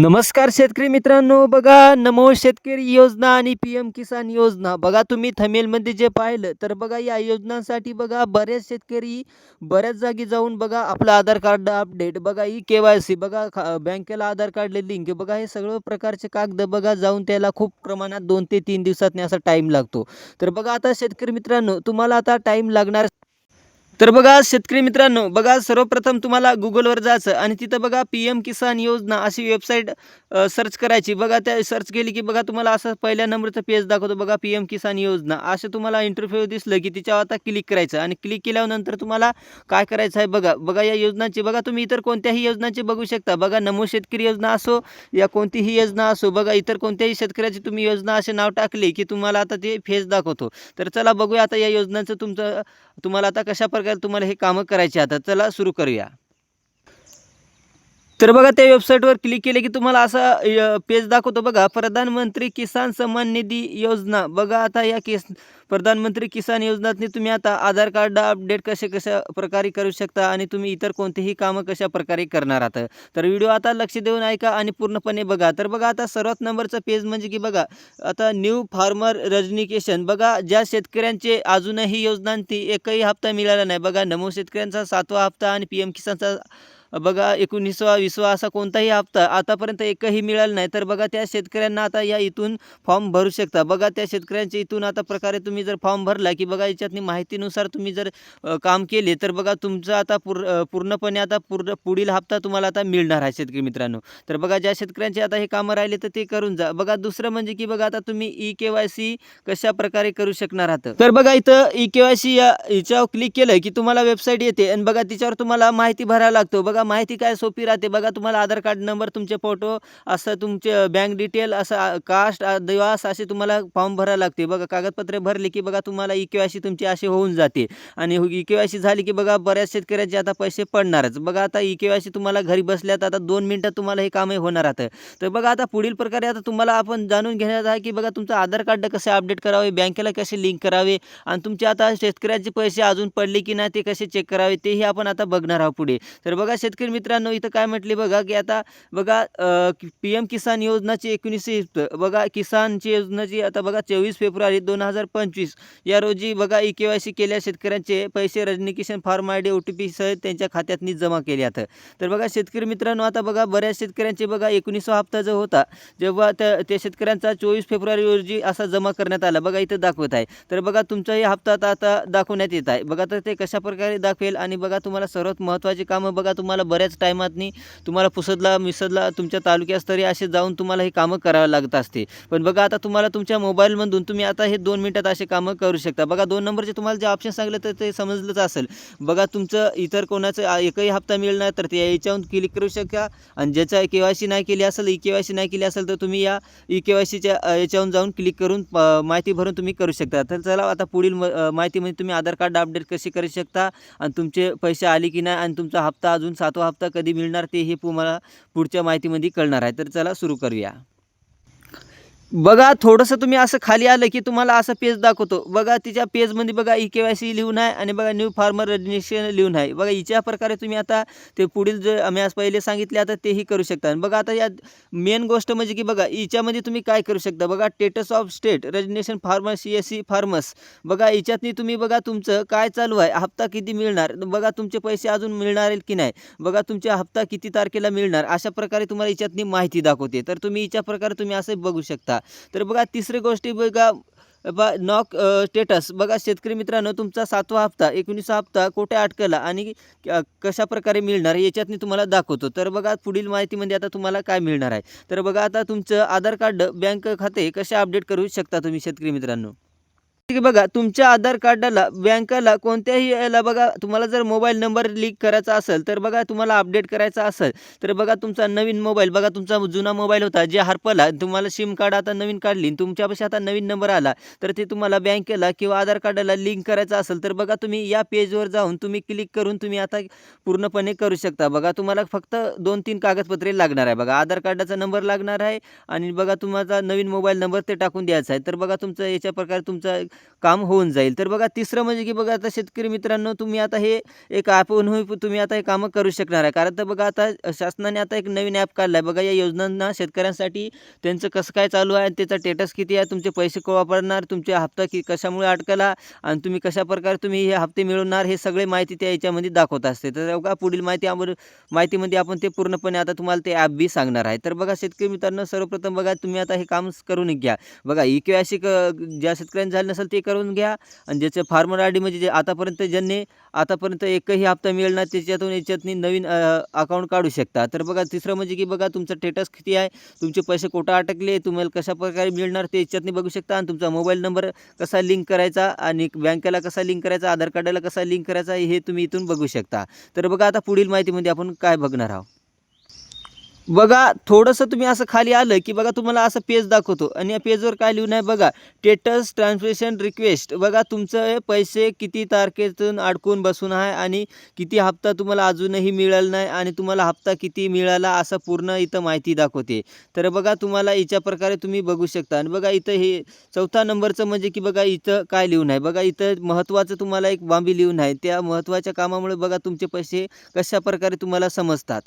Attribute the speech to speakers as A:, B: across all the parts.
A: नमस्कार शेतकरी मित्रांनो बघा नमो शेतकरी योजना आणि पी एम किसान योजना. बघा तुम्ही थमेलमध्ये जे पाहिलं तर बघा या योजनांसाठी बघा बरेच शेतकरी बऱ्याच जागी जाऊन बघा आपलं आधार कार्ड अपडेट बघा ई के वाय सी बघा खा बँकेला आधार कार्डले लिंक बघा हे सगळं प्रकारचे कागद बघा जाऊन त्याला खूप प्रमाणात दोन ते तीन दिवसात असा टाईम लागतो. तर बघा आता शेतकरी मित्रांनो तुम्हाला आता टाईम लागणार तर बघा शेतकरी मित्रांनो बघा सर्वप्रथम तुम्हाला गुगलवर जायचं आणि तिथं बघा पी एम किसान योजना अशी वेबसाईट सर्च करायची. बघा त्या सर्च केली की बघा तुम्हाला असं पहिल्या नंबरचं पेज दाखवतो बघा पी एम किसान योजना. असं तुम्हाला इंटरव्ह्यू दिसलं की तिच्यावर आता क्लिक करायचं आणि क्लिक केल्यानंतर तुम्हाला काय करायचं आहे बघा. बघा या योजनांची बघा तुम्ही इतर कोणत्याही योजनांची बघू शकता. बघा नमो शेतकरी योजना असो या कोणतीही योजना असो बघा इतर कोणत्याही शेतकऱ्याची तुम्ही योजना असे नाव टाकले की तुम्हाला आता ते फेज दाखवतो. तर चला बघूया आता या योजनांचं तुमचं तुम्हाला आता कशा प्रकारे तुम्हाला हे कामं करायची आता? चला सुरू करूया. तर बघा त्या वेबसाईटवर क्लिक केले की तुम्हाला असा पेज दाखवतो बघा. प्रधानमंत्री किसान सन्मान निधी योजना. बघा आता या किस प्रधानमंत्री किसान योजनातनी तुम्ही आता आधार कार्ड अपडेट कसे कशा प्रकारे करू शकता आणि तुम्ही इतर कोणतेही कामं कशा प्रकारे करणार आहात? तर व्हिडिओ आता लक्ष देऊन ऐका आणि पूर्णपणे बघा. तर बघा आता सर्वात नंबरचं पेज म्हणजे की बघा आता न्यू फार्मर रजनिकेशन. बघा ज्या शेतकऱ्यांचे अजूनही योजनांती एकही हप्ता मिळाला नाही. बघा नमो शेतकऱ्यांचा सातवा हप्ता आणि पी एम किसानचा बघा एकोणीसवा विसवा असा कोणताही हप्ता आतापर्यंत एकही मिळाला नाही. तर बघा त्या शेतकऱ्यांना आता या इथून फॉर्म भरू शकता. बघा त्या शेतकऱ्यांच्या इथून आता प्रकारे तुम्ही जर फॉर्म भरला की बघा याच्यातनी माहितीनुसार तुम्ही जर काम केले तर बघा तुमचं आता पूर पूर्णपणे आता पूर्ण पुढील हप्ता तुम्हाला आता मिळणार आहे शेतकरी मित्रांनो. तर बघा ज्या शेतकऱ्यांचे आता हे कामं राहिले तर ते करून जा. बघा दुसरं म्हणजे की बघा आता तुम्ही ई के वाय सी कशा प्रकारे करू शकणार आहात? तर बघा इथं ई के वाय सी या याच्यावर क्लिक केलं की तुम्हाला वेबसाईट येते आणि बघा तिच्यावर तुम्हाला माहिती भरायला लागतो. बघा माहिती काय सोपी राहते? बघा तुम्हाला आधार कार्ड नंबर तुमचे फोटो असं तुमचे बँक डिटेल असं कास्ट दिवास असे तुम्हाला फॉर्म भरायला लागते. बघा कागदपत्रे भरली की बघा तुम्हाला ई के वाय सी तुमची अशी होऊन जाते. आणि ई के वाय सी झाली की बघा बऱ्याच शेतकऱ्याचे आता पैसे पडणारच. बघा आता ई के वाय सी तुम्हाला घरी बसल्यात आता दोन मिनटात तुम्हाला हे कामही होणार आहे तर बघा आता पुढील प्रकारे आता तुम्हाला आपण जाणून घेण्यात आहे की बघा तुमचं आधार कार्ड कसे अपडेट करावे बँकेला कसे लिंक करावे आणि तुमचे आता शेतकऱ्याचे पैसे अजून पडले की नाही ते कसे चेक करावे तेही आपण आता बघणार आहोत पुढे. तर बघा शेतकरी मित्रांनो इथं काय म्हटले बघा की आता बघा पी एम किसान योजनाची एकोणीसशे बघा किसानची योजनाची आता बघा चोवीस फेब्रुवारी दोन हजार पंचवीस या रोजी बघा ई के वाय सी केल्या शेतकऱ्यांचे पैसे रजनी Kishan farm I D O T P सह त्यांच्या खात्यातनी जमा केले आहेत. तर बघा शेतकरी मित्रांनो आता बघा बऱ्याच शेतकऱ्यांचे बघा एकोणीसवा हप्ता जो होता जेव्हा त्या शेतकऱ्यांचा चोवीस फेब्रुवारी रोजी असा जमा करण्यात आला. बघा इथं दाखवत आहे. तर बघा तुमचाही हप्ता आता आता दाखवण्यात येत आहे. बघा तर ते कशा प्रकारे दाखवेल? आणि बघा तुम्हाला सर्वात महत्त्वाची कामं बघा तुम्हाला बऱ्याच टायमातनी तुम्हाला पुसदला मिसदला तुमच्या तालुक्यास्तरी असे जाऊन तुम्हाला ही कामं करावं लागत असते. पण बघा आता तुम्हाला तुमच्या मोबाईलमधून तुम्ही आता हे दोन मिनटात असे कामं करू शकता. बघा दोन नंबरचे तुम्हाला जे ऑप्शन सांगलं तर ते समजलंच असेल. बघा तुमचं इतर कोणाचं एकही हप्ता मिळणार तर ते याच्यावर क्लिक करू शकता. आणि ज्याचा के वाय सी नाही केली असेल ई के वाय सी नाही केली असेल तर तुम्ही या ई के वाय सीच्या याच्यावरून जाऊन क्लिक करून माहिती भरून तुम्ही करू शकता. तर चला आता पुढील म- म्हणजे माहितीमध्ये तुम्ही आधार कार्ड अपडेट कशी करू शकता आणि तुमचे पैसे आले की नाही आणि तुमचा हप्ता अजून सातवा हप्ता कधी मिळणार ते हे तुम्हाला पुढच्या माहितीमध्ये कळणार आहे. तर चला सुरू करूया. बघा थोडंसं तुम्ही असं खाली आलं की तुम्हाला असं पेज दाखवतो. बघा तिच्या पेजमध्ये बघा ई के वाय सी लिहून आहे आणि बघा न्यू फार्मर रजिस्ट्रेशन लिहून आहे. बघा हिच्या प्रकारे तुम्ही आता ते पुढील जे आम्ही आज पहिले सांगितले आता तेही करू शकता. आणि बघा आता या मेन गोष्ट म्हणजे की बघा हिच्यामध्ये तुम्ही काय करू शकता? बघा status of state registration farmer C S C farmers बघा हिच्यातनी तुम्ही बघा तुमचं काय चालू आहे? हप्ता किती मिळणार? बघा तुमचे पैसे अजून मिळणार आहेत की नाही? बघा तुमचा हप्ता किती तारखेला मिळणार? अशा प्रकारे तुम्हाला हिच्यातनी माहिती दाखवते. तर तुम्ही हिच्या प्रकारे तुम्ही असं बघू शकता. तर बघा तिसरी गोष्टी बघा बा नॉक स्टेटस बघा शेतकरी मित्रांनो तुमचा सातवा हप्ता एकोणीसवा हप्ता कुठे अटकला आणि कशा प्रकारे मिळणार याच्यातनी तुम्हाला दाखवतो. तर बघा पुढील माहितीमध्ये आता तुम्हाला काय मिळणार आहे. तर बघा आता तुमचं आधार कार्ड बँक खाते कसे अपडेट करू शकता तुम्ही शेतकरी मित्रांनो? ठीक आहे बघा तुमच्या आधार कार्डाला बँकेला कोणत्याही याला बघा तुम्हाला जर मोबाईल नंबर लिंक करायचा असेल तर बघा तुम्हाला अपडेट करायचा असेल तर बघा तुमचा नवीन मोबाईल बघा तुमचा जुना मोबाईल होता जे हरपला तुम्हाला सिम कार्ड आता नवीन काढली तुमच्यापाशी आता नवीन नंबर आला तर ते तुम्हाला बँकेला किंवा आधार कार्डाला लिंक करायचं असेल तर बघा तुम्ही या पेजवर जाऊन तुम्ही क्लिक करून तुम्ही आता पूर्णपणे करू शकता. बघा तुम्हाला फक्त दोन तीन कागदपत्रे लागणार आहे. बघा आधार कार्डाचा नंबर लागणार आहे आणि बघा तुम्हाला नवीन मोबाईल नंबर ते टाकून द्यायचा आहे. तर बघा तुमचं याच्या प्रकारे तुमचा काम होऊन जाईल. तर बघा तिसरं म्हणजे की बघा आता शेतकरी मित्रांनो तुम्ही आता हे एक ॲपवरूनही तुम्ही आता हे कामं करू शकणार आहे. कारण तर बघा आता शासनाने आता एक नवीन ॲप काढला आहे बघा या योजनांना शेतकऱ्यांसाठी त्यांचं कसं काय चालू आहे त्याचा स्टेटस किती आहे तुमचे पैसे केव्हा पडणार तुमचे हप्ता की कशामुळे अडकला आणि तुम्ही कशाप्रकारे तुम्ही हे हप्ते मिळवणार हे सगळे माहिती त्या याच्यामध्ये दाखवत असते. तर बघा पुढील माहिती आम्हाला माहितीमध्ये आपण ते पूर्णपणे आता तुम्हाला ते ॲप बी सांगणार आहे. तर बघा शेतकरी मित्रांनो सर्वप्रथम बघा तुम्ही आता हे काम करून घ्या. बघा ई के क ज्या शेतकऱ्यांनी झालं नसेल ते करून घ्या. आणि ज्याचं फार्मर आय डी म्हणजे जे आतापर्यंत ज्यांनी आतापर्यंत एकही हप्ता मिळणार त्याच्यातून याच्यातनी नवीन अकाउंट काढू शकता. तर बघा तिसरं म्हणजे की बघा तुमचा स्टेटस किती आहे तुमचे पैसे कुठं अटकले तुम्हाला कशा प्रकारे मिळणार ते याच्यातनी बघू शकता. आणि तुमचा मोबाईल नंबर कसा लिंक करायचा आणि बँकेला कसा लिंक करायचा आधार कार्डाला कसा लिंक करायचा हे तुम्ही इथून बघू शकता. तर बघा आता पुढील माहितीमध्ये आपण काय बघणार आहोत. बघा थोडंसं तुम्ही असं खाली आलं की बघा तुम्हाला असं पेज दाखवतो. आणि या पेजवर काय लिहून आहे बघा टेटस ट्रान्सलेशन रिक्वेस्ट बघा तुमचं पैसे किती तारखेतून अडकून बसून आहे आणि किती हप्ता तुम्हाला अजूनही मिळाला नाही आणि तुम्हाला हप्ता किती मिळाला असं पूर्ण इथं माहिती दाखवते. तर बघा तुम्हाला याच्या प्रकारे तुम्ही बघू शकता. आणि बघा इथं हे चौथा नंबरचं म्हणजे की बघा इथं काय लिहून आहे? बघा इथं महत्त्वाचं तुम्हाला एक बांबी लिहून आहे. त्या महत्त्वाच्या कामामुळे बघा तुमचे पैसे कशा प्रकारे तुम्हाला समजतात.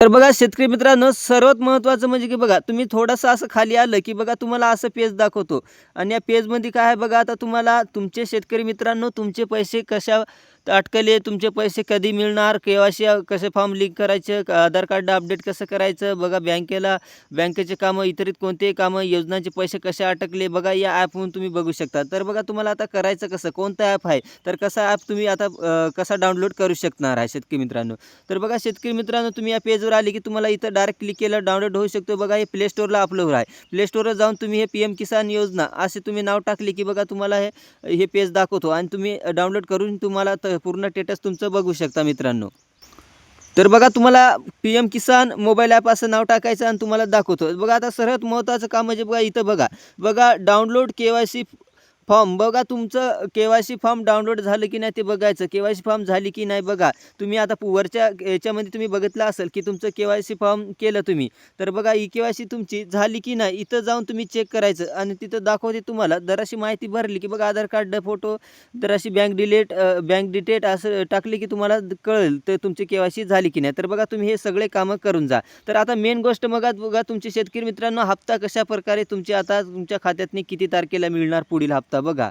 A: तर बघा शेतकरी मित्रांनो सर्वात महत्त्वाचं म्हणजे की बघा तुम्ही थोडंसं असं खाली आलं की बघा तुम्हाला असं पेज दाखवतो. आणि या पेजमध्ये काय आहे बघा आता तुम्हाला तुमचे शेतकरी मित्रांनो तुमचे पैसे कशा तर अटकले तुमचे पैसे कधी मिळणार? के वाय सी कसे फॉर्म लिंक करायचं? आधार कार्ड अपडेट कसं करायचं? बघा बँकेला बँकेचे कामं इतरित कोणतेही कामं योजनांचे पैसे कसे अटकले? बघा या ॲपवरून तुम्ही बघू शकता. तर बघा तुम्हाला आता करायचं कसं? कोणतं ॲप आहे? तर कसा ॲप तुम्ही आता कसा डाउनलोड करू शकणार आहे शेतकरी मित्रांनो? तर बघा शेतकरी मित्रांनो तुम्ही या पेजवर आले की तुम्हाला इथं डायरेक्ट क्लिक केलं डाउनलोड होऊ शकतो. बघा हे प्ले स्टोरला अपलोड आहे. प्ले स्टोरवर जाऊन तुम्ही हे पी एम किसान योजना असे तुम्ही नाव टाकले की बघा तुम्हाला हे हे पेज दाखवतो आणि तुम्ही डाउनलोड करून तुम्हाला पूर्ण स्टेटस तुमचं बघू शकता मित्रांनो. तर बघा तुम्हाला P M Kisan mobile app असं नाव टाकायचं आणि तुम्हाला दाखवतो. बघा आता सर्वात महत्त्वाचं काम म्हणजे बघा इथं बघा. बघा download K Y C form बघा तुमचं K Y C form download झालं की नाही ते बघायचं. के वाय सी फॉर्म झाली की नाही बघा. तुम्ही आता वरच्या याच्यामध्ये तुम्ही बघितलं असेल की तुमचं के वाय सी फॉर्म केलं तुम्ही. तर बघा ई के वाय सी तुमची झाली की नाही इथं जाऊन तुम्ही चेक करायचं आणि तिथं दाखवते तुम्हाला. जराशी माहिती भरली की बघा आधार कार्ड फोटो जराशी बँक डिलेट बँक डिटेट असं टाकले की तुम्हाला कळेल तर तुमची के वाय सी झाली की नाही. तर बघा तुम्ही हे सगळे कामं करून जा. तर आता मेन गोष्ट बघा बघा तुमचे शेतकरी मित्रांनो हप्ता कशा प्रकारे तुमचे आता तुमच्या खात्यातनी किती तारखेला मिळणार पुढील हप्ता? बघा.